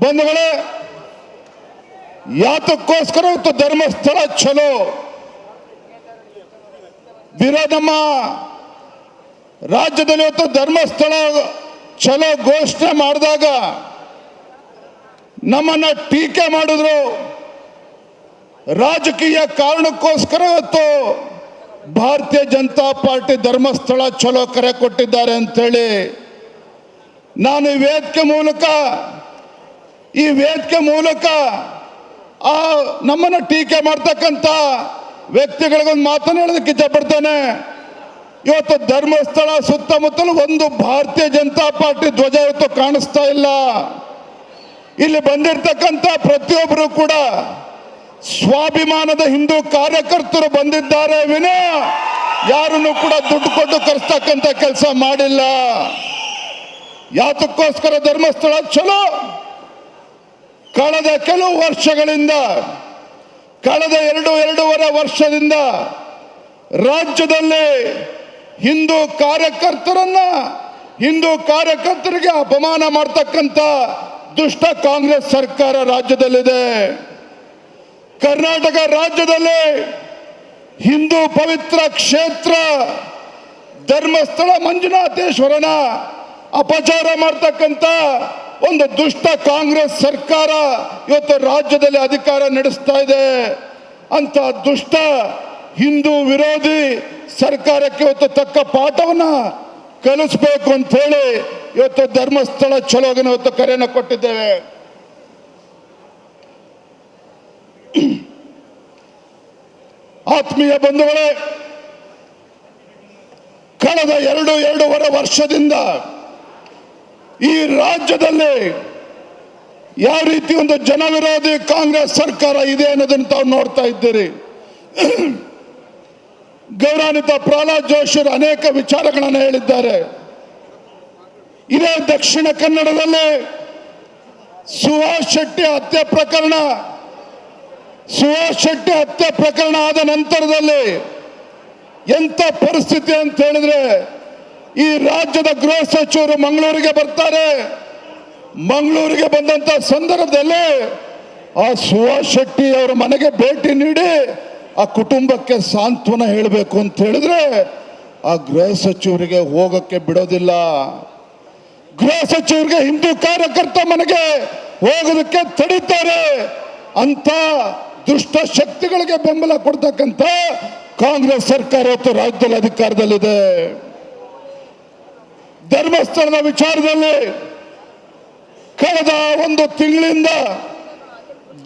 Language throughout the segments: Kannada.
ಬಂಧುಗಳೇ, ಯಾತಕ್ಕೋಸ್ಕರ ಇವತ್ತು ಧರ್ಮಸ್ಥಳ ಚಲೋ ವಿರೋಧಮ್ಮ, ರಾಜ್ಯದಲ್ಲಿ ಇವತ್ತು ಧರ್ಮಸ್ಥಳ ಚಲೋ ಘೋಷಣೆ ಮಾಡಿದಾಗ ನಮ್ಮನ್ನ ಟೀಕೆ ಮಾಡಿದ್ರು. ರಾಜಕೀಯ ಕಾರಣಕ್ಕೋಸ್ಕರ ಇವತ್ತು ಭಾರತೀಯ ಜನತಾ ಪಾರ್ಟಿ ಧರ್ಮಸ್ಥಳ ಚಲೋ ಕರೆ ಕೊಟ್ಟಿದ್ದಾರೆ ಅಂತೇಳಿ ನಾನು ವೇದಿಕೆ ಮೂಲಕ ಈ ವೇದಿಕೆ ಮೂಲಕ ಆ ನಮ್ಮನ್ನು ಟೀಕೆ ಮಾಡ್ತಕ್ಕಂಥ ವ್ಯಕ್ತಿಗಳಿಗೊಂದು ಮಾತನ್ನು ಹೇಳೋದಕ್ಕೆ ಇವತ್ತು ಧರ್ಮಸ್ಥಳ ಸುತ್ತಮುತ್ತಲು ಒಂದು ಭಾರತೀಯ ಜನತಾ ಪಾರ್ಟಿ ಧ್ವಜ ಇವತ್ತು ಕಾಣಿಸ್ತಾ ಇಲ್ಲ. ಇಲ್ಲಿ ಬಂದಿರತಕ್ಕಂಥ ಪ್ರತಿಯೊಬ್ಬರು ಕೂಡ ಸ್ವಾಭಿಮಾನದ ಹಿಂದೂ ಕಾರ್ಯಕರ್ತರು ಬಂದಿದ್ದಾರೆ ವಿನ. ಯಾರನ್ನು ಕೂಡ ದುಡ್ಡು ಕೊಟ್ಟು ಕರೆಸ್ತಕ್ಕಂಥ ಕೆಲಸ ಮಾಡಿಲ್ಲ. ಯಾತಕ್ಕೋಸ್ಕರ ಧರ್ಮಸ್ಥಳ ಚಲೋ ಕಳೆದ ಕೆಲವು ವರ್ಷಗಳಿಂದ, ಕಳೆದ ಎರಡು, ಎರಡೂವರೆ ವರ್ಷದಿಂದ ರಾಜ್ಯದಲ್ಲಿ ಹಿಂದೂ ಕಾರ್ಯಕರ್ತರನ್ನ, ಹಿಂದೂ ಕಾರ್ಯಕರ್ತರಿಗೆ ಅಪಮಾನ ಮಾಡ್ತಕ್ಕಂಥ ದುಷ್ಟ ಕಾಂಗ್ರೆಸ್ ಸರ್ಕಾರ ರಾಜ್ಯದಲ್ಲಿದೆ. ಕರ್ನಾಟಕ ರಾಜ್ಯದಲ್ಲಿ ಹಿಂದೂ ಪವಿತ್ರ ಕ್ಷೇತ್ರ, ಧರ್ಮಸ್ಥಳ ಮಂಜುನಾಥೇಶ್ವರನ ಅಪಚಾರ ಮಾಡ್ತಕ್ಕಂಥ ಒಂದು ದುಷ್ಟ ಕಾಂಗ್ರೆಸ್ ಸರ್ಕಾರ ಇವತ್ತು ರಾಜ್ಯದಲ್ಲಿ ಅಧಿಕಾರ ನಡೆಸ್ತಾ ಇದೆ. ಅಂತ ದುಷ್ಟ ಹಿಂದೂ ವಿರೋಧಿ ಸರ್ಕಾರಕ್ಕೆ ಇವತ್ತು ತಕ್ಕ ಪಾಠವನ್ನ ಕಲಿಸ್ಬೇಕು ಅಂತ ಹೇಳಿ ಇವತ್ತು ಧರ್ಮಸ್ಥಳ ಚಲೋಗಿನ ಇವತ್ತು ಕರೆಯನ್ನು ಕೊಟ್ಟಿದ್ದೇವೆ. ಆತ್ಮೀಯ ಬಂಧುಗಳೇ, ಕಳೆದ ಎರಡು, ಎರಡೂವರೆ ವರ್ಷದಿಂದ ಈ ರಾಜ್ಯದಲ್ಲಿ ಯಾವ ರೀತಿ ಒಂದು ಜನವಿರೋಧಿ ಕಾಂಗ್ರೆಸ್ ಸರ್ಕಾರ ಇದೆ ಅನ್ನೋದನ್ನು ತಾವು ನೋಡ್ತಾ ಇದ್ದೀರಿ. ಗೌರವಾನ್ವಿತ ಪ್ರಹ್ಲಾದ್ ಜೋಶಿಯವರು ಅನೇಕ ವಿಚಾರಗಳನ್ನು ಹೇಳಿದ್ದಾರೆ. ಇದೇ ದಕ್ಷಿಣ ಕನ್ನಡದಲ್ಲಿ ಸುಭಾಷ್ ಶೆಟ್ಟಿ ಹತ್ಯೆ ಪ್ರಕರಣ, ಸುಹಾಸ್ ಶೆಟ್ಟಿ ಹತ್ಯೆ ಪ್ರಕರಣ ಆದ ನಂತರದಲ್ಲಿ ಎಂಥ ಪರಿಸ್ಥಿತಿ ಅಂತ ಹೇಳಿದ್ರೆ ಈ ರಾಜ್ಯದ ಗೃಹ ಸಚಿವರು ಮಂಗಳೂರಿಗೆ ಬರ್ತಾರೆ. ಮಂಗಳೂರಿಗೆ ಬಂದಂತ ಸಂದರ್ಭದಲ್ಲಿ ಆ ಸುಹಾಸ್ ಶೆಟ್ಟಿ ಅವರ ಮನೆಗೆ ಭೇಟಿ ನೀಡಿ ಆ ಕುಟುಂಬಕ್ಕೆ ಸಾಂತ್ವನ ಹೇಳಬೇಕು ಅಂತ ಹೇಳಿದ್ರೆ ಆ ಗೃಹ ಸಚಿವರಿಗೆ ಹೋಗಕ್ಕೆ ಬಿಡೋದಿಲ್ಲ. ಗೃಹ ಸಚಿವರಿಗೆ ಹಿಂದೂ ಕಾರ್ಯಕರ್ತ ಮನೆಗೆ ಹೋಗೋದಕ್ಕೆ ತಡೀತಾರೆ. ಅಂತ ದುಷ್ಟ ಶಕ್ತಿಗಳಿಗೆ ಬೆಂಬಲ ಕೊಡ್ತಕ್ಕಂಥ ಕಾಂಗ್ರೆಸ್ ಸರ್ಕಾರ ಇವತ್ತು ರಾಜ್ಯದಲ್ಲಿ ಅಧಿಕಾರದಲ್ಲಿದೆ. ಧರ್ಮಸ್ಥಳದ ವಿಚಾರದಲ್ಲಿ ಕಳೆದ ಒಂದು ತಿಂಗಳಿಂದ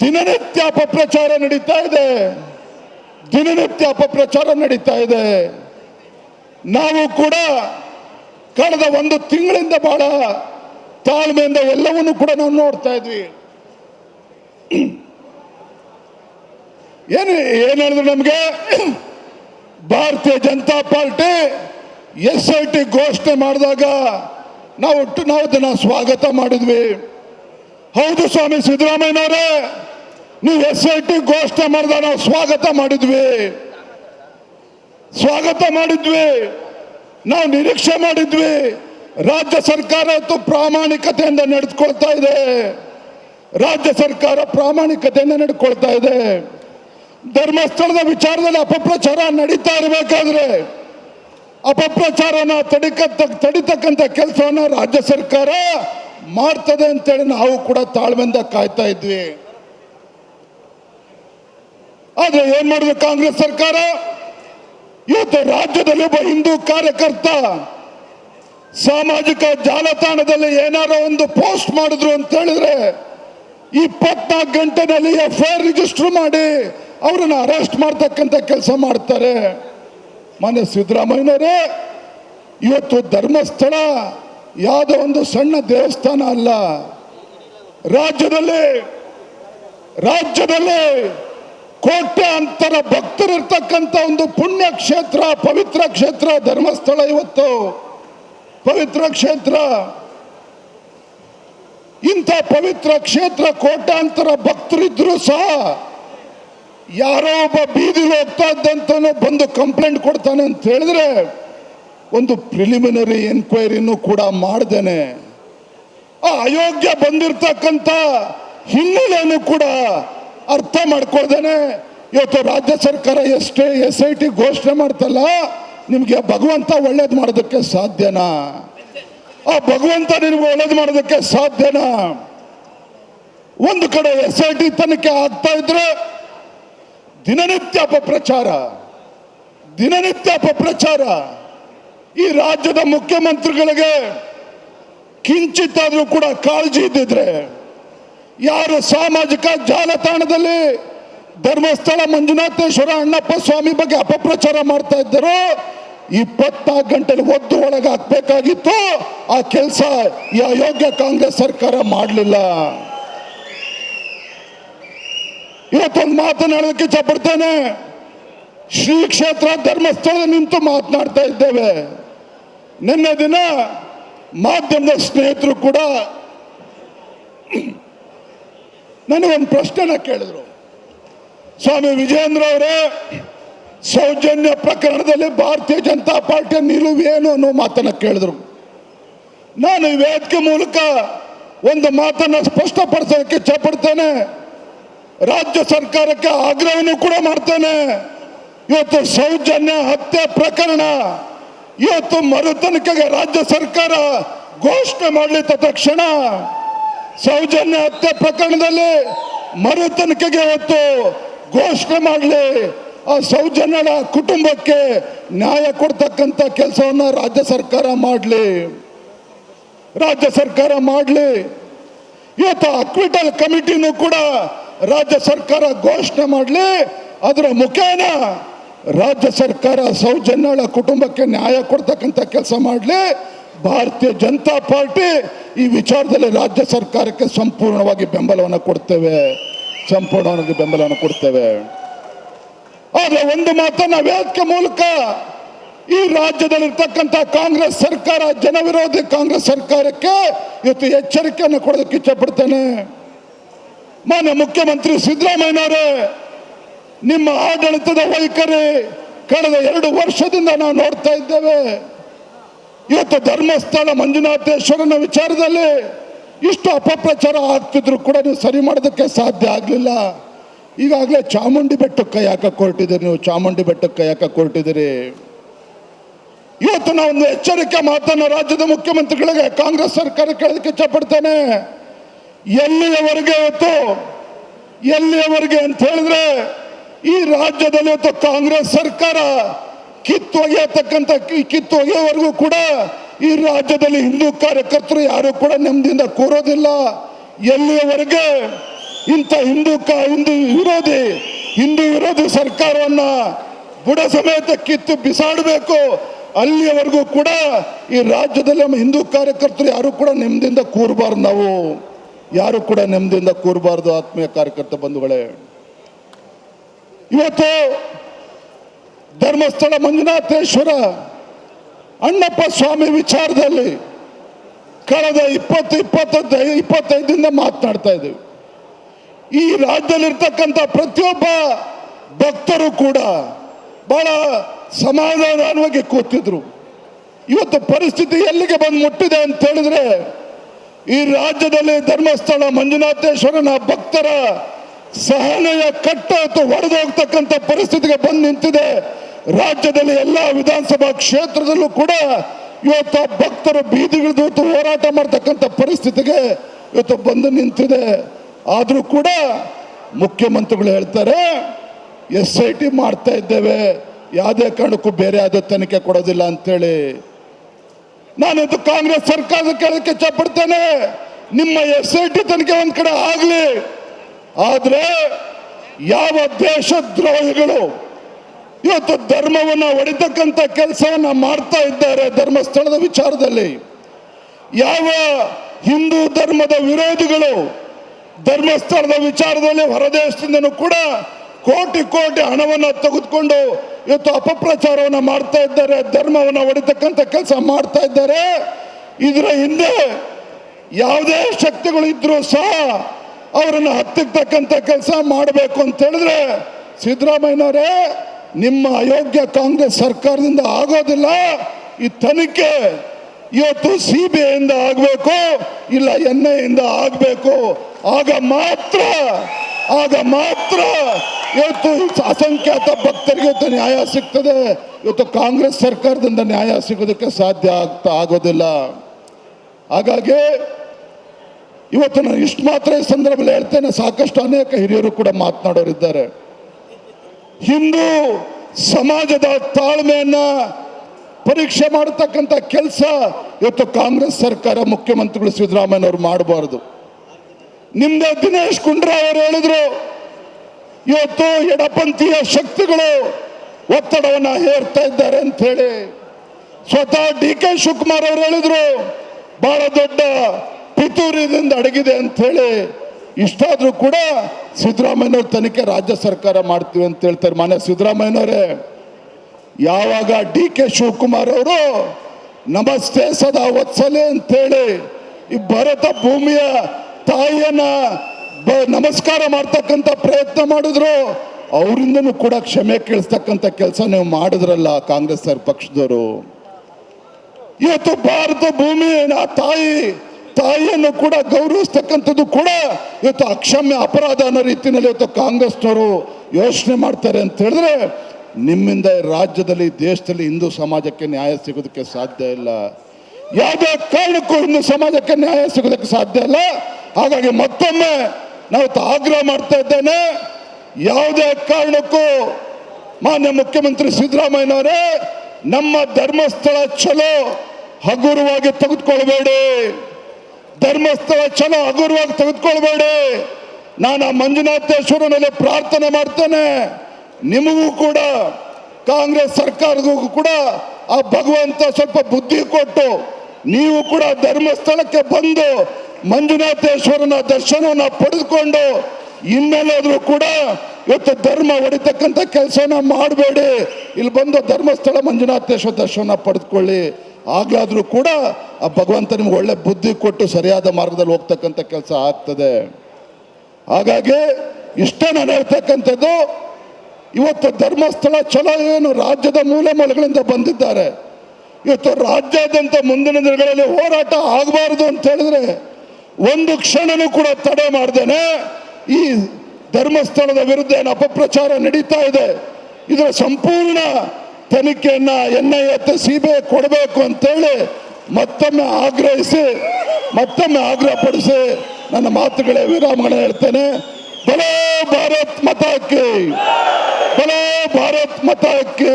ದಿನನಿತ್ಯ ಅಪಪ್ರಚಾರ ನಡೀತಾ ಇದೆ. ದಿನನಿತ್ಯ ಅಪಪ್ರಚಾರ ನಡೀತಾ ಇದೆ. ನಾವು ಕೂಡ ಕಳೆದ ಒಂದು ತಿಂಗಳಿಂದ ಬಹಳ ತಾಳ್ಮೆಯಿಂದ ಎಲ್ಲವನ್ನು ಕೂಡ ನಾವು ನೋಡ್ತಾ ಇದ್ವಿ. ಏನು, ಏನ್ ಹೇಳಿದ್ರು ನಮಗೆ? Bharatiya Janata Party S I T ಘೋಷಣೆ ಮಾಡಿದಾಗ ನಾವು ಒಟ್ಟು ನಾವು ಅದನ್ನ ಸ್ವಾಗತ ಮಾಡಿದ್ವಿ. ಹೌದು ಸ್ವಾಮಿ ಸಿದ್ದರಾಮಯ್ಯನವರೇ, ನೀವು ಎಸ್ ಐ ಟಿ ಘೋಷಣೆ ಮಾಡಿದಾಗ ನಾವು ಸ್ವಾಗತ ಮಾಡಿದ್ವಿ. ಸ್ವಾಗತ ಮಾಡಿದ್ವಿ, ನಾವು ನಿರೀಕ್ಷೆ ಮಾಡಿದ್ವಿ. ರಾಜ್ಯ ಸರ್ಕಾರ ಇವತ್ತು ಪ್ರಾಮಾಣಿಕತೆಯಿಂದ ನಡೆದುಕೊಳ್ತಾ ಇದೆ. ರಾಜ್ಯ ಸರ್ಕಾರ ಪ್ರಾಮಾಣಿಕತೆಯಿಂದ ನಡೆದುಕೊಳ್ತಾ ಇದೆ. ಧರ್ಮಸ್ಥಳದ ವಿಚಾರದಲ್ಲಿ ಅಪಪ್ರಚಾರ ನಡೀತಾ ಇರಬೇಕಾದ್ರೆ ಅಪಪ್ರಚಾರನ ತಡಿಕ ತಡಿತಕ್ಕಂಥ ಕೆಲಸವನ್ನ ರಾಜ್ಯ ಸರ್ಕಾರ ಮಾಡ್ತದೆ ಅಂತೇಳಿ ನಾವು ಕೂಡ ತಾಳ್ಮೆಯಿಂದ ಕಾಯ್ತಾ ಇದ್ವಿ. ಆದ್ರೆ ಏನ್ ಮಾಡಿದ್ರು ಕಾಂಗ್ರೆಸ್ ಸರ್ಕಾರ? ಇವತ್ತು ರಾಜ್ಯದಲ್ಲಿ ಒಬ್ಬ ಹಿಂದೂ ಕಾರ್ಯಕರ್ತ ಸಾಮಾಜಿಕ ಜಾಲತಾಣದಲ್ಲಿ ಏನಾರ ಒಂದು ಪೋಸ್ಟ್ ಮಾಡಿದ್ರು ಅಂತ ಹೇಳಿದ್ರೆ ಇಪ್ಪತ್ನಾಲ್ಕು ಗಂಟೆನಲ್ಲಿ ಎಫ್ ಐ ರಿಜಿಸ್ಟರ್ ಮಾಡಿ ಅವರನ್ನು ಅರೆಸ್ಟ್ ಮಾಡ್ತಕ್ಕಂಥ ಕೆಲಸ ಮಾಡ್ತಾರೆ. ಮಾನ್ಯ ಸಿದ್ದರಾಮಯ್ಯನವರೇ ಇವತ್ತು ಧರ್ಮಸ್ಥಳ ಯಾವುದೋ ಒಂದು ಸಣ್ಣ ದೇವಸ್ಥಾನ ಅಲ್ಲ. ರಾಜ್ಯದಲ್ಲಿ ರಾಜ್ಯದಲ್ಲಿ ಕೋಟ್ಯಾಂತರ ಭಕ್ತರಿರ್ತಕ್ಕಂಥ ಒಂದು ಪುಣ್ಯ ಕ್ಷೇತ್ರ, ಪವಿತ್ರ ಕ್ಷೇತ್ರ, ಧರ್ಮಸ್ಥಳ ಇವತ್ತು. ಪವಿತ್ರ ಕ್ಷೇತ್ರ. ಇಂಥ ಪವಿತ್ರ ಕ್ಷೇತ್ರ ಕೋಟ್ಯಾಂತರ ಭಕ್ತರಿದ್ರು ಸಹ ಯಾರೋ ಒಬ್ಬ ಬೀದಿಲಿ ಹೋಗ್ತಾ ಬಂದು ಕಂಪ್ಲೇಂಟ್ ಕೊಡ್ತಾನೆ ಅಂತ ಹೇಳಿದ್ರೆ ಒಂದು ಪ್ರಿಲಿಮಿನರಿ ಎನ್ಕ್ವೈರಿನೂ ಕೂಡ ಮಾಡ್ದೇನೆ. ಆ ಅಯೋಗ್ಯ ಬಂದಿರತಕ್ಕಂಥ ಹಿನ್ನೆಲೆಯನ್ನು ಕೂಡ ಅರ್ಥ ಮಾಡ್ಕೊಳ್ದೇನೆ. ಇವತ್ತು ರಾಜ್ಯ ಸರ್ಕಾರ ಎಷ್ಟೇ ಎಸ್ ಐ ಟಿ ಘೋಷಣೆ ಮಾಡ್ತಲ್ಲ, ನಿಮಗೆ ಭಗವಂತ ಒಳ್ಳೇದು ಮಾಡೋದಕ್ಕೆ ಸಾಧ್ಯನಾ? ಆ ಭಗವಂತ ನಿಮಗೆ ಒಳ್ಳೇದು ಮಾಡೋದಕ್ಕೆ ಸಾಧ್ಯನಾ? ಒಂದು ಕಡೆ ಎಸ್ ಐ ಟಿ ತನಿಖೆ ಆಗ್ತಾ ಇದ್ರೆ ದಿನನಿತ್ಯ ಅಪಪ್ರಚಾರ ದಿನನಿತ್ಯ ಅಪಪ್ರಚಾರ. ಈ ರಾಜ್ಯದ ಮುಖ್ಯಮಂತ್ರಿಗಳಿಗೆ ಕಿಂಚಿತ್ತಾದರೂ ಕೂಡ ಕಾಳಜಿ ಇದ್ದಿದ್ರೆ ಯಾರು ಸಾಮಾಜಿಕ ಜಾಲತಾಣದಲ್ಲಿ ಧರ್ಮಸ್ಥಳ ಮಂಜುನಾಥೇಶ್ವರ ಅಣ್ಣಪ್ಪ ಸ್ವಾಮಿ ಬಗ್ಗೆ ಅಪಪ್ರಚಾರ ಮಾಡ್ತಾ ಇದ್ದರು ಇಪ್ಪತ್ನಾಲ್ಕು ಗಂಟೆಲಿ ಒದ್ದು ಒಳಗೆ ಹಾಕ್ಬೇಕಾಗಿತ್ತು ಆ ಕೆಲಸ ಈ ಅಯೋಗ್ಯ ಕಾಂಗ್ರೆಸ್ ಸರ್ಕಾರ ಮಾಡಲಿಲ್ಲ. ಇವತ್ತೊಂದು ಮಾತನಾಡೋದಕ್ಕೆ ಇಷ್ಟಪಡ್ತೇನೆ ಶ್ರೀ ಕ್ಷೇತ್ರ ಧರ್ಮಸ್ಥಳದ ನಿಂತು ಮಾತನಾಡ್ತಾ ಇದ್ದೇವೆ. ನಿನ್ನೆ ದಿನ ಮಾಧ್ಯಮದ ಸ್ನೇಹಿತರು ಕೂಡ ನನಗೊಂದು ಪ್ರಶ್ನೆನ ಕೇಳಿದ್ರು. ಸ್ವಾಮಿ ವಿಜೇಂದ್ರ ಅವರೇ, ಸೌಜನ್ಯ ಪ್ರಕರಣದಲ್ಲಿ ಭಾರತೀಯ ಜನತಾ ಪಾರ್ಟಿಯ ನಿಲುವೇನು ಅನ್ನೋ ಮಾತನ್ನ ಕೇಳಿದ್ರು. ನಾನು ಈ ವೇದಿಕೆ ಮೂಲಕ ಒಂದು ಮಾತನ್ನ ಸ್ಪಷ್ಟಪಡಿಸೋದಕ್ಕೆ ಇಷ್ಟಪಡ್ತೇನೆ ರಾಜ್ಯ ಸರ್ಕಾರಕ್ಕೆ ಆಗ್ರಹವನ್ನು ಕೂಡ ಮಾಡ್ತೇನೆ. ಇವತ್ತು ಸೌಜನ್ಯ ಹತ್ಯೆ ಪ್ರಕರಣ, ಇವತ್ತು ಮರುತನಿಕೆಗೆ ರಾಜ್ಯ ಸರ್ಕಾರ ಘೋಷಣೆ ಮಾಡಲಿ ತಕ್ಷಣ ಸೌಜನ್ಯ ಹತ್ಯೆ ಪ್ರಕರಣದಲ್ಲಿ ಮರುತನಿಕೆಗೆ ಇವತ್ತು ಘೋಷಣೆ ಮಾಡಲಿ. ಆ ಸೌಜನ್ಯಳ ಕುಟುಂಬಕ್ಕೆ ನ್ಯಾಯ ಕೊಡ್ತಕ್ಕಂಥ ಕೆಲಸವನ್ನ ರಾಜ್ಯ ಸರ್ಕಾರ ಮಾಡಲಿ. ರಾಜ್ಯ ಸರ್ಕಾರ ಮಾಡಲಿ. ಇವತ್ತು ಅಕ್ವಿಟಲ್ ಕಮಿಟಿನೂ ಕೂಡ ರಾಜ್ಯ ಸರ್ಕಾರ ಘೋಷಣೆ ಮಾಡಲಿ, ಅದರ ಮುಖೇನ ರಾಜ್ಯ ಸರ್ಕಾರ ಸೌಜನ್ಯಳ ಕುಟುಂಬಕ್ಕೆ ನ್ಯಾಯ ಕೊಡ್ತಕ್ಕಂಥ ಕೆಲಸ ಮಾಡಲಿ, ಭಾರತೀಯ ಜನತಾ ಪಾರ್ಟಿ ಈ ವಿಚಾರದಲ್ಲಿ ರಾಜ್ಯ ಸರ್ಕಾರಕ್ಕೆ ಸಂಪೂರ್ಣವಾಗಿ ಬೆಂಬಲವನ್ನು ಕೊಡ್ತೇವೆ. ಸಂಪೂರ್ಣವಾಗಿ ಬೆಂಬಲವನ್ನು ಕೊಡ್ತೇವೆ. ಆದರೆ ಒಂದು ಮಾತನ್ನ ವೇದಿಕೆ ಮೂಲಕ, ಈ ರಾಜ್ಯದಲ್ಲಿರ್ತಕ್ಕಂಥ ಕಾಂಗ್ರೆಸ್ ಸರ್ಕಾರ, ಜನವಿರೋಧಿ ಕಾಂಗ್ರೆಸ್ ಸರ್ಕಾರಕ್ಕೆ ಇವತ್ತು ಎಚ್ಚರಿಕೆಯನ್ನು ಕೊಡೋದಕ್ಕೆ ಇಷ್ಟಪಡ್ತೇನೆ ಮಾನ್ಯ ಮುಖ್ಯಮಂತ್ರಿ ಸಿದ್ದರಾಮಯ್ಯನವರೇ, ನಿಮ್ಮ ಆಡಳಿತದ ವೈಖರಿ ಕಳೆದ ಎರಡು ವರ್ಷದಿಂದ ನಾವು ನೋಡ್ತಾ ಇದ್ದೇವೆ. ಇವತ್ತು ಧರ್ಮಸ್ಥಳ ಮಂಜುನಾಥೇಶ್ವರನ ವಿಚಾರದಲ್ಲಿ ಇಷ್ಟು ಅಪಪ್ರಚಾರ ಆಗ್ತಿದ್ರು ಕೂಡ ನೀವು ಸರಿ ಮಾಡೋದಕ್ಕೆ ಸಾಧ್ಯ ಆಗಲಿಲ್ಲ. ಈಗಾಗಲೇ ಚಾಮುಂಡಿ ಬೆಟ್ಟಕ್ಕೆ ಕೈ ಹಾಕಕ್ಕೆ ಹೊರಟಿದ್ದೀರಿ ನೀವು. ಚಾಮುಂಡಿ ಬೆಟ್ಟಕ್ಕೆ ಕೈ ಹಾಕಕ್ಕೆ ಹೊರಟಿದ್ದೀರಿ ಇವತ್ತು ನಾವು ಒಂದು ಎಚ್ಚರಿಕೆ ಮಾತನ್ನು ರಾಜ್ಯದ ಮುಖ್ಯಮಂತ್ರಿಗಳಿಗೆ, ಕಾಂಗ್ರೆಸ್ ಸರ್ಕಾರ ಕೇಳೋದಕ್ಕೆ ಇಷ್ಟಪಡ್ತೇನೆ ಎಲ್ಲಿಯವರೆಗೆ ಇವತ್ತು ಎಲ್ಲಿಯವರೆಗೆ ಅಂತ ಹೇಳಿದ್ರೆ, ಈ ರಾಜ್ಯದಲ್ಲಿ ಇವತ್ತು ಕಾಂಗ್ರೆಸ್ ಸರ್ಕಾರ ಕಿತ್ತು ಒಗೆಯತಕ್ಕಂಥ ಕಿ- ಕಿತ್ತು ಒಗೆಯವರೆಗೂ ಕೂಡ ಈ ರಾಜ್ಯದಲ್ಲಿ ಹಿಂದೂ ಕಾರ್ಯಕರ್ತರು ಯಾರು ಕೂಡ ನೆಮ್ಮದಿಯಿಂದ ಕೂರೋದಿಲ್ಲ. ಎಲ್ಲಿಯವರೆಗೆ ಇಂಥ ಹಿಂದೂ ಕಾ, ಹಿಂದೂ ವಿರೋಧಿ ಹಿಂದೂ ವಿರೋಧಿ ಸರ್ಕಾರವನ್ನ ಬುಡ ಸಮೇತ ಕಿತ್ತು ಬಿಸಾಡಬೇಕು, ಅಲ್ಲಿಯವರೆಗೂ ಕೂಡ ಈ ರಾಜ್ಯದಲ್ಲಿ ನಮ್ಮ ಹಿಂದೂ ಕಾರ್ಯಕರ್ತರು ಯಾರು ಕೂಡ ನೆಮ್ಮದಿಯಿಂದ ಕೂರಬಾರ್ದು ನಾವು. ಯಾರು ಕೂಡ ನೆಮ್ಮದಿಯಿಂದ ಕೂರಬಾರ್ದು ಆತ್ಮೀಯ ಕಾರ್ಯಕರ್ತ ಬಂಧುಗಳೇ. ಇವತ್ತು ಧರ್ಮಸ್ಥಳ ಮಂಜುನಾಥೇಶ್ವರ ಅಣ್ಣಪ್ಪ ಸ್ವಾಮಿ ವಿಚಾರದಲ್ಲಿ ಕಳೆದ ಇಪ್ಪತ್ತು ಇಪ್ಪತ್ತೈದು ಇಪ್ಪತ್ತೈದಿಂದ ಮಾತನಾಡ್ತಾ ಇದ್ದೀವಿ. ಈ ರಾಜ್ಯದಲ್ಲಿರ್ತಕ್ಕಂಥ ಪ್ರತಿಯೊಬ್ಬ ಭಕ್ತರು ಕೂಡ ಬಹಳ ಸಮಾಧಾನವಾಗಿ ಕೂತಿದ್ರು. ಇವತ್ತು ಪರಿಸ್ಥಿತಿ ಎಲ್ಲಿಗೆ ಬಂದು ಮುಟ್ಟಿದೆ ಅಂತ ಹೇಳಿದ್ರೆ ಈ ರಾಜ್ಯದಲ್ಲಿ ಧರ್ಮಸ್ಥಳ ಮಂಜುನಾಥೇಶ್ವರನ ಭಕ್ತರ ಸಹನೆಯ ಕಟ್ಟ ಅಥವಾ ಒಡೆದೋಗ್ತಕ್ಕಂಥ ಪರಿಸ್ಥಿತಿಗೆ ಬಂದು ನಿಂತಿದೆ. ರಾಜ್ಯದಲ್ಲಿ ಎಲ್ಲ ವಿಧಾನಸಭಾ ಕ್ಷೇತ್ರದಲ್ಲೂ ಕೂಡ ಇವತ್ತು ಭಕ್ತರು ಬೀದಿಗಿಳಿದು ಹೋರಾಟ ಮಾಡ್ತಕ್ಕಂಥ ಪರಿಸ್ಥಿತಿಗೆ ಇವತ್ತು ಬಂದು ನಿಂತಿದೆ. ಆದರೂ ಕೂಡ ಮುಖ್ಯಮಂತ್ರಿಗಳು ಹೇಳ್ತಾರೆ, ಎಸ್ ಐ ಟಿ ಮಾಡ್ತಾ ಇದ್ದೇವೆ. ಯಾವುದೇ ಕಾರಣಕ್ಕೂ ಬೇರೆ ಯಾವುದೇ ತನಿಖೆ ಕೊಡೋದಿಲ್ಲ ಅಂತೇಳಿ. ನಾನು ಇದು ಕಾಂಗ್ರೆಸ್ ಸರ್ಕಾರದ ಕೇಳಕ್ಕೆ ಇಷ್ಟಪಡ್ತೇನೆ ನಿಮ್ಮ ಎಸ್ ಐ ಟಿ ತನಿಖೆ ಒಂದ್ ಕಡೆ ಆಗ್ಲಿ. ಆದ್ರೆ ಯಾವ ದೇಶದ್ರೋಹಿಗಳು ಇವತ್ತು ಧರ್ಮವನ್ನ ಹೊಡಿತಕ್ಕಂಥ ಕೆಲಸವನ್ನ ಮಾಡ್ತಾ ಇದ್ದಾರೆ ಧರ್ಮಸ್ಥಳದ ವಿಚಾರದಲ್ಲಿ. ಯಾವ ಹಿಂದೂ ಧರ್ಮದ ವಿರೋಧಿಗಳು ಧರ್ಮಸ್ಥಳದ ವಿಚಾರದಲ್ಲಿ ಹೊರದೇಶದಿಂದನೂ ಕೂಡ ಕೋಟಿ ಕೋಟಿ ಹಣವನ್ನು ತೆಗೆದುಕೊಂಡು ಇವತ್ತು ಅಪಪ್ರಚಾರವನ್ನು ಮಾಡ್ತಾ ಇದ್ದಾರೆ, ಧರ್ಮವನ್ನು ಹೊಡಿತಕ್ಕಂಥ ಕೆಲಸ ಮಾಡ್ತಾ ಇದ್ದಾರೆ. ಇದರ ಹಿಂದೆ ಯಾವುದೇ ಶಕ್ತಿಗಳು ಇದ್ರೂ ಸಹ ಅವರನ್ನು ಹತ್ತಿರ್ತಕ್ಕಂಥ ಕೆಲಸ ಮಾಡಬೇಕು ಅಂತ ಹೇಳಿದ್ರೆ ಸಿದ್ದರಾಮಯ್ಯನವರೇ, ನಿಮ್ಮ ಅಯೋಗ್ಯ ಕಾಂಗ್ರೆಸ್ ಸರ್ಕಾರದಿಂದ ಆಗೋದಿಲ್ಲ. ಈ ತನಿಖೆ ಇವತ್ತು ಸಿ ಬಿ ಐಯಿಂದ ಆಗಬೇಕು, ಇಲ್ಲ ಎನ್ ಐಯಿಂದ ಆಗಬೇಕು. ಆಗ ಮಾತ್ರ ಆಗ ಮಾತ್ರ ಇವತ್ತು ಅಸಂಖ್ಯಾತ ಭಕ್ತರಿಗೆ ಇವತ್ತು ನ್ಯಾಯ ಸಿಗ್ತದೆ. ಇವತ್ತು ಕಾಂಗ್ರೆಸ್ ಸರ್ಕಾರದಿಂದ ನ್ಯಾಯ ಸಿಗೋದಕ್ಕೆ ಸಾಧ್ಯ ಆಗ್ತಾ ಆಗೋದಿಲ್ಲ. ಹಾಗಾಗಿ ಇವತ್ತು ನಾನು ಇಷ್ಟು ಮಾತ್ರ ಈ ಸಂದರ್ಭದಲ್ಲಿ ಹೇಳ್ತೇನೆ, ಸಾಕಷ್ಟು ಅನೇಕ ಹಿರಿಯರು ಕೂಡ ಮಾತನಾಡೋರಿದ್ದಾರೆ. ಹಿಂದೂ ಸಮಾಜದ ತಾಳ್ಮೆಯನ್ನ ಪರೀಕ್ಷೆ ಮಾಡತಕ್ಕಂಥ ಕೆಲಸ ಇವತ್ತು ಕಾಂಗ್ರೆಸ್ ಸರ್ಕಾರ ಮುಖ್ಯಮಂತ್ರಿಗಳು ಸಿದ್ದರಾಮಯ್ಯನವರು ಮಾಡಬಾರ್ದು. ನಿಮ್ದೇ ದಿನೇಶ್ ಗುಂಡ್ರಾವ್ ಅವರು ಹೇಳಿದ್ರು ಇವತ್ತು ಎಡಪಂಥೀಯ ಶಕ್ತಿಗಳು ಒತ್ತಡವನ್ನ ಹೇರ್ತಾ ಇದ್ದಾರೆ ಅಂತ ಹೇಳಿ ಸ್ವತಃ ಡಿ ಕೆ ಶಿವಕುಮಾರ್ ಅವರು ಹೇಳಿದ್ರು, ಬಹಳ ದೊಡ್ಡ ಪಿತೂರಿದಿಂದ ಅಡಗಿದೆ ಅಂತ ಹೇಳಿ. ಇಷ್ಟಾದ್ರೂ ಕೂಡ ಸಿದ್ದರಾಮಯ್ಯನವ್ರ ತನಿಖೆ ರಾಜ್ಯ ಸರ್ಕಾರ ಮಾಡ್ತೀವಿ ಅಂತ ಹೇಳ್ತಾರೆ ಮಾನ್ಯ ಸಿದ್ದರಾಮಯ್ಯನವರೇ. ಯಾವಾಗ ಡಿ ಕೆ ಶಿವಕುಮಾರ್ ಅವರು, ನಮಸ್ತೆ ಸದಾ ವತ್ಸಲೆ ಅಂತೇಳಿ ಈ ಭರತ ಭೂಮಿಯ ತಾಯಿಯನ್ನ ನಮಸ್ಕಾರ ಮಾಡ್ತಕ್ಕಂಥ ಪ್ರಯತ್ನ ಮಾಡಿದ್ರು. ಅವರಿಂದನೂ ಕೂಡ ಕ್ಷಮೆ ಕೇಳಿಸ್ತಕ್ಕಂಥ ಕೆಲಸ ನೀವು ಮಾಡಿದ್ರಲ್ಲ ಕಾಂಗ್ರೆಸ್ ಪಕ್ಷದವರು. ಇವತ್ತು ಭಾರತ ಭೂಮಿ, ನಾ ತಾಯಿ, ತಾಯಿಯನ್ನು ಕೂಡ ಗೌರವಿಸ್ತಕ್ಕಂಥದ್ದು ಕೂಡ ಇವತ್ತು ಅಕ್ಷಮ್ಯ ಅಪರಾಧ ಅನ್ನೋ ರೀತಿಯಲ್ಲಿ ಇವತ್ತು ಕಾಂಗ್ರೆಸ್ನವರು ಯೋಚನೆ ಮಾಡ್ತಾರೆ ಅಂತ ಹೇಳಿದ್ರೆ, ನಿಮ್ಮಿಂದ ರಾಜ್ಯದಲ್ಲಿ ದೇಶದಲ್ಲಿ ಹಿಂದೂ ಸಮಾಜಕ್ಕೆ ನ್ಯಾಯ ಸಿಗೋದಕ್ಕೆ ಸಾಧ್ಯ ಇಲ್ಲ. ಯಾವುದೇ ಕಾರಣಕ್ಕೂ ಹಿಂದೂ ಸಮಾಜಕ್ಕೆ ನ್ಯಾಯ ಸಿಗೋದಕ್ಕೆ ಸಾಧ್ಯ ಇಲ್ಲ. ಹಾಗಾಗಿ ಮತ್ತೊಮ್ಮೆ ನಾವು ಆಗ್ರಹ ಮಾಡ್ತಾ ಇದ್ದೇನೆ. ಯಾವುದೇ ಕಾರಣಕ್ಕೂ ಮಾನ್ಯ ಮುಖ್ಯಮಂತ್ರಿ ಸಿದ್ದರಾಮಯ್ಯನವರೇ, ನಮ್ಮ ಧರ್ಮಸ್ಥಳ ಚಲೋ ಹಗುರವಾಗಿ ತೆಗೆದುಕೊಳ್ಬೇಡಿ. ಧರ್ಮಸ್ಥಳ ಚಲೋ ಹಗುರವಾಗಿ ತೆಗೆದುಕೊಳ್ಬೇಡಿ. ನಾನು ಆ ಮಂಜುನಾಥೇಶ್ವರನಲ್ಲಿ ಪ್ರಾರ್ಥನೆ ಮಾಡ್ತೇನೆ. ನಿಮಗೂ ಕೂಡ, ಕಾಂಗ್ರೆಸ್ ಸರ್ಕಾರಗೂ ಕೂಡ ಆ ಭಗವಂತ ಸ್ವಲ್ಪ ಬುದ್ಧಿ ಕೊಟ್ಟು, ನೀವು ಕೂಡ ಧರ್ಮಸ್ಥಳಕ್ಕೆ ಬಂದು ಮಂಜುನಾಥೇಶ್ವರನ ದರ್ಶನವನ್ನು ಪಡೆದುಕೊಂಡು ಇನ್ನೆಲ್ಲಾದ್ರೂ ಕೂಡ ಇವತ್ತು ಧರ್ಮ ಹೊಡಿತಕ್ಕಂಥ ಕೆಲಸನ ಮಾಡಬೇಡಿ. ಇಲ್ಲಿ ಬಂದು ಧರ್ಮಸ್ಥಳ ಮಂಜುನಾಥೇಶ್ವರ ದರ್ಶನ ಪಡೆದುಕೊಳ್ಳಿ. ಆಗ್ಲಾದ್ರೂ ಕೂಡ ಆ ಭಗವಂತ ನಿಮ್ಗೆ ಒಳ್ಳೆ ಬುದ್ಧಿ ಕೊಟ್ಟು ಸರಿಯಾದ ಮಾರ್ಗದಲ್ಲಿ ಹೋಗ್ತಕ್ಕಂಥ ಕೆಲಸ ಆಗ್ತದೆ. ಹಾಗಾಗಿ ಇಷ್ಟೇ ನಾನು ಹೇಳ್ತಕ್ಕಂಥದ್ದು, ಇವತ್ತು ಧರ್ಮಸ್ಥಳ ಚಲೋ ಏನು? ರಾಜ್ಯದ ಮೂಲೆ ಮೂಲೆಗಳಿಂದ ಬಂದಿದ್ದಾರೆ. ಇವತ್ತು ರಾಜ್ಯಾದ್ಯಂತ ಮುಂದಿನ ದಿನಗಳಲ್ಲಿ ಹೋರಾಟ ಆಗಬಾರದು ಅಂತ ಹೇಳಿದ್ರೆ ಒಂದು ಕ್ಷಣನೂ ಕೂಡ ತಡೆ ಮಾಡ್ದೇನೆ. ಈ ಧರ್ಮಸ್ಥಳದ ವಿರುದ್ಧ ಏನು ಅಪಪ್ರಚಾರ ನಡೀತಾ ಇದೆ. ಇದರ ಸಂಪೂರ್ಣ ತನಿಖೆಯನ್ನ N I CBI C B I ಕೊಡಬೇಕು ಅಂತೇಳಿ ಮತ್ತೊಮ್ಮೆ ಆಗ್ರಹಿಸಿ ಮತ್ತೊಮ್ಮೆ ಆಗ್ರಹಪಡಿಸಿ ನನ್ನ ಮಾತುಗಳೇ ವಿರಾಮಗಳನ್ನ ಹೇಳ್ತೇನೆ. ಬಲೋ ಭಾರತ್ ಮತಾಕ್ಕೆ ಬಲೋ ಭಾರತ್ ಮತಕ್ಕೆ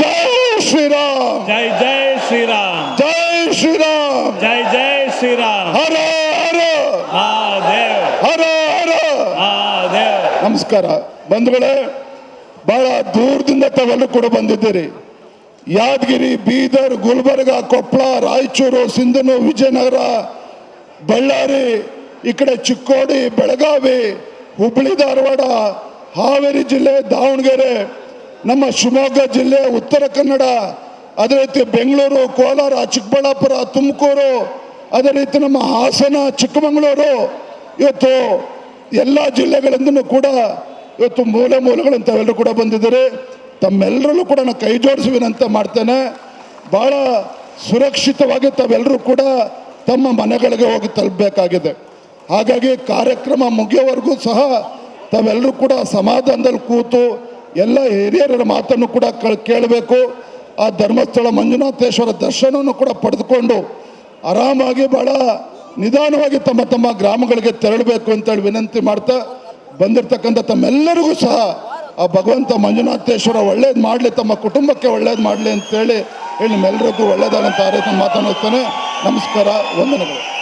ಜೈ ಶ್ರೀರಾಮ್. ಜೈ ಜೈ ಶ್ರೀರಾಮ್. ಜೈ ಶ್ರೀರಾಮ್. ಜೈ ಜೈ ಶ್ರೀರಾಮ್. ಹರ ಹರ. ಹರ ಹರ. ನಮಸ್ಕಾರ. ಬಂಧುಗಳೇ, ಬಹಳ ದೂರದಿಂದ ತಾವೆಲ್ಲರೂ ಕೂಡ ಬಂದಿದ್ದೀರಿ. ಯಾದಗಿರಿ, ಬೀದರ್, ಗುಲ್ಬರ್ಗ ಕೊಪ್ಪಳ ರಾಯಚೂರು, ಸಿಂಧನು, ವಿಜಯನಗರ, ಬಳ್ಳಾರಿ, ಈ ಕಡೆ ಚಿಕ್ಕೋಡಿ, ಬೆಳಗಾವಿ, ಹುಬ್ಬಳ್ಳಿ, ಧಾರವಾಡ, ಹಾವೇರಿ ಜಿಲ್ಲೆ, ದಾವಣಗೆರೆ, ನಮ್ಮ ಶಿವಮೊಗ್ಗ ಜಿಲ್ಲೆ, ಉತ್ತರ ಕನ್ನಡ, ಅದೇ ರೀತಿ ಬೆಂಗಳೂರು, ಕೋಲಾರ, ಚಿಕ್ಕಬಳ್ಳಾಪುರ, ತುಮಕೂರು ಅದೇ ರೀತಿ ನಮ್ಮ ಹಾಸನ ಚಿಕ್ಕಮಗಳೂರು ಇವತ್ತು ಎಲ್ಲ ಜಿಲ್ಲೆಗಳಿಂದ ಕೂಡ ಇವತ್ತು ಮೂಲೆ ಮೂಲೆಗಳನ್ನು ತಾವೆಲ್ಲರೂ ಕೂಡ ಬಂದಿದ್ದಾರೆ. ತಮ್ಮೆಲ್ಲರಲ್ಲೂ ಕೂಡ ನಾನು ಕೈ ಜೋಡಿಸಿ ವಿನಂತಿ ಮಾಡ್ತೇನೆ. ಭಾಳ ಸುರಕ್ಷಿತವಾಗಿ ತಾವೆಲ್ಲರೂ ಕೂಡ ತಮ್ಮ ಮನೆಗಳಿಗೆ ಹೋಗಿ ತಲುಪಬೇಕಾಗಿದೆ. ಹಾಗಾಗಿ ಕಾರ್ಯಕ್ರಮ ಮುಗಿಯೋವರೆಗೂ ಸಹ ತಾವೆಲ್ಲರೂ ಕೂಡ ಸಮಾಧಾನದಲ್ಲಿ ಕೂತು ಎಲ್ಲ ಹಿರಿಯರ ಮಾತನ್ನು ಕೂಡ ಕೇಳಬೇಕು. ಆ ಧರ್ಮಸ್ಥಳ ಮಂಜುನಾಥೇಶ್ವರ ದರ್ಶನವನ್ನು ಕೂಡ ಪಡೆದುಕೊಂಡು ಆರಾಮಾಗಿ ಬಹಳ ನಿಧಾನವಾಗಿ ತಮ್ಮ ತಮ್ಮ ಗ್ರಾಮಗಳಿಗೆ ತೆರಳಬೇಕು ಅಂತೇಳಿ ವಿನಂತಿ ಮಾಡ್ತಾ ಬಂದಿರತಕ್ಕಂಥ ತಮ್ಮೆಲ್ಲರಿಗೂ ಸಹ ಆ ಭಗವಂತ ಮಂಜುನಾಥೇಶ್ವರ ಒಳ್ಳೇದು ಮಾಡಲಿ, ತಮ್ಮ ಕುಟುಂಬಕ್ಕೆ ಒಳ್ಳೇದು ಮಾಡಲಿ ಅಂತೇಳಿ ಹೇಳಿ ನಿಮ್ಮೆಲ್ಲರಿಗೂ ಒಳ್ಳೇದಾದಂಥ ಆ ರೀತಿ ಮಾತನಾಡ್ತಾನೆ ನಮಸ್ಕಾರ, ವಂದನೆಗಳು.